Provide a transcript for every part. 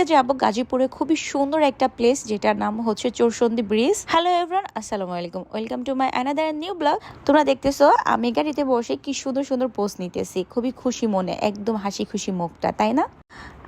আজকে যাব গাজীপুরে খুবই সুন্দর একটা প্লেস যেটার নাম হচ্ছে চোরসন্দি ব্রিজ হ্যালো এভরান আসসালামু আলাইকুম। Welcome to my another new blog তোমরা দেখতেছো, আমি গাড়িতে বসে কি সুন্দর সুন্দর পোস্ট নিতেছি। খুবই খুশি মনে, একদম হাসি খুশি মুখটা, তাই না?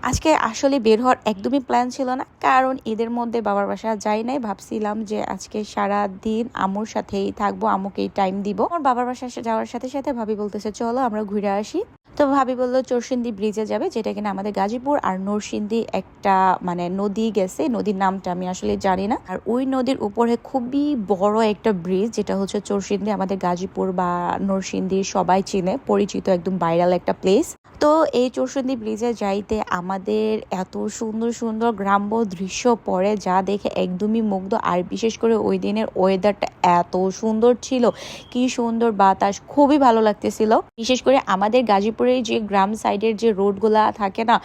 আজকে আসলে বের হওয়ার একদমই প্ল্যান ছিল না, কারণ ঈদের মধ্যে বাবার বাসা যাই নাই। ভাবছিলাম যে আজকে সারা দিন আমুর সাথেই থাকব আমুকেই টাইম দিব। আমার বাবার বাসা যাওয়ার সাথে সাথে ভাবি বলতেছে, চলো আমরা ঘুরে আসি। তো ভাবি বলল, চোরসিন্দি ব্রিজে যাবে, যেটা কিনা আমাদের গাজীপুর আর নরসিন্দি একটা মানে নদী গেছে, নদীর নামটা আমি আসলে জানি না। আর ওই নদীর উপরে খুবই বড় একটা ব্রিজ, যেটা হচ্ছে চোরসিন্দি, আমাদের গাজীপুর বা নরসিন্দি সবাই চিনে, পরিচিত একদম ভাইরাল একটা প্লেস তো এই চোরসিন্দি ব্রিজে যাইতে আমাদের এত সুন্দর সুন্দর গ্রাম্য দৃশ্য পড়ে, যা দেখে একদমই মুগ্ধ। আর বিশেষ করে ওই দিনের ওয়েদারটা এত সুন্দর ছিল, কি সুন্দর বাতাস, খুবই ভালো লাগতেছিল। বিশেষ করে আমাদের গাজীপুরের যে গ্রাম সাইডের যে রোডগুলা থাকে না,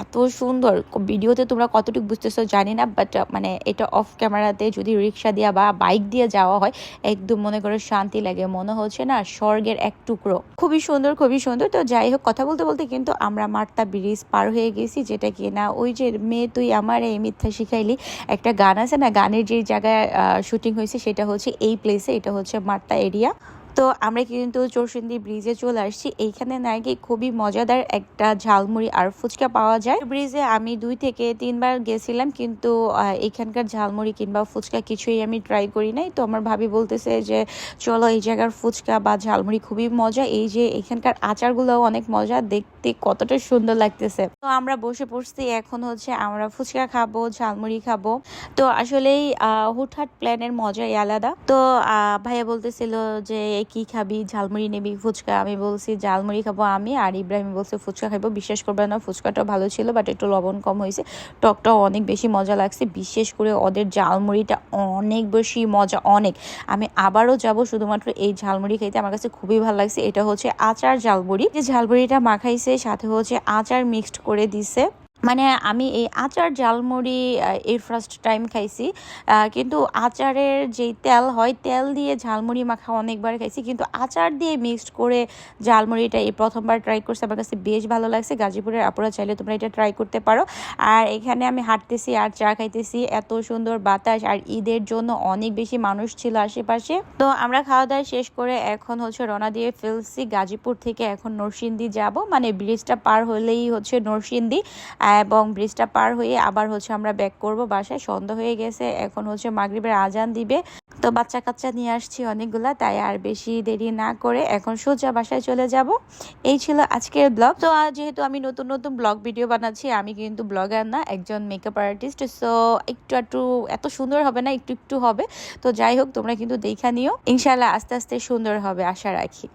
এত সুন্দর। ভিডিওতে তোমরা কতটুকু বুঝতেছো জানি না বাট মানে এটা অফ ক্যামেরাতে যদি রিক্সা দিয়া বা বাইক দিয়ে যাওয়া হয়, একদম মনে করে শান্তি লাগে, মনে হচ্ছে না স্বর্গের এক টুকরো। খুবই সুন্দর খুবই সুন্দর। তো যাই হোক, কথা বলতে বলতে কিন্তু আমরা মার্তা ব্রিজ পার হয়ে গেছি, যেটা কি না, ওই যে মেয়ে তুই আমার, এই মিথ্যা শিখাইলি, একটা গান আছে না, গানের যে জায়গায় শুটিং হয়েছে, সেটা হচ্ছে এই প্লেসে এটা হচ্ছে মার্তা এরিয়া তো আমরা কিন্তু চোরসিন্দি ব্রিজে চলে আসছি। এইখানে নাকি খুবই মজাদার একটা ঝালমুড়ি আর ফুচকা পাওয়া যায়। ব্রিজে আমি দুই থেকে তিনবার গেছিলাম কিন্তু এখানকার ঝালমুড়ি কিংবা ফুচকা কিছুই আমি ট্রাই করি নাই। তো আমার ভাবি বলতেছে যে, চলো এই জায়গার ফুচকা বা ঝালমুড়ি খুবই মজা। এই যে এখানকার আচারগুলোও অনেক মজা। দেখতে কতটা সুন্দর লাগতেছে। তো আমরা বসে পড়ছি, এখন হচ্ছে আমরা ফুচকা খাব, ঝালমুড়ি খাব। তো আসলেই হুটহাট প্ল্যানের মজাই আলাদা। তো ভাইয়া বলতেছিল যে কি খাবি? ঝালমুড়ি নেবি? ফুচকা। আমি বলছি, ঝালমুড়ি খাব আমি আর ইব্রাহিম বলছে, ফুচকা খাব। বিশ্বাস করবে না ফুচকাটা ভালো ছিল বাট একটু লবণ কম হয়েছে। টকটাও অনেক বেশি মজা লাগছে, বিশেষ করে ওদের ঝালমুড়িটা অনেক বেশি মজা, অনেক। আমি আবারও যাব শুধুমাত্র এই ঝালমুড়ি খেতে আমার কাছে খুবই ভালো লাগছে। এটা হচ্ছে আচার ঝালমুড়ি। যে ঝালমুড়িটা মাখাইছে, সাথে হচ্ছে আচার মিক্সড করে দিছে। মানে আমি এই আচার ঝালমুড়ি আহ, এই ফার্স্ট টাইম খাইছি। কিন্তু আচারের যেই তেল হয় তেল দিয়ে ঝালমুড়ি মাখা অনেকবার খাইছি। কিন্তু আচার দিয়ে মিক্সড করে ঝালমুড়িটা এই প্রথমবার ট্রাই করছি আমার কাছে বেশ ভালো লাগছে। গাজীপুরের আপুরা চাইলে তোমরা এটা ট্রাই করতে পারো। আর এখানে আমি হাঁটতেছি আর চা খাইতেছি। এত সুন্দর বাতাস আর ঈদের জন্য অনেক বেশি মানুষ ছিল আশেপাশে। তো আমরা খাওয়া দাওয়া শেষ করে এখন হচ্ছে রওনা দিয়ে ফেলছি গাজীপুর থেকে এখন নরসিংদী যাব। মানে ব্রিজটা পার হলেই হচ্ছে নরসিংদী। এবং ব্রিজটা পার হয়ে আবার হচ্ছে আমরা ব্যাক করব বাসায়। সন্ধ্যা হয়ে গেছে, এখন হচ্ছে মাগরিবের আজান দিবে। তো বাচ্চা কাচ্চা নিয়ে আসছি অনেকগুলা, তাই আর বেশি দেরি না করে এখন সোজা বাসায় চলে যাব। এই ছিল আজকের ব্লগ তো যেহেতু আমি নতুন নতুন ব্লগ ভিডিও বানাচ্ছি, আমি কিন্তু ব্লগার না, একজন মেকআপ আর্টিস্ট সো একটু একটু এত সুন্দর হবে না, একটু একটু হবে। তো যাই হোক, তোমরা কিন্তু দেখা নিও। ইনশাল্লাহ আস্তে আস্তে সুন্দর হবে, আশা রাখি।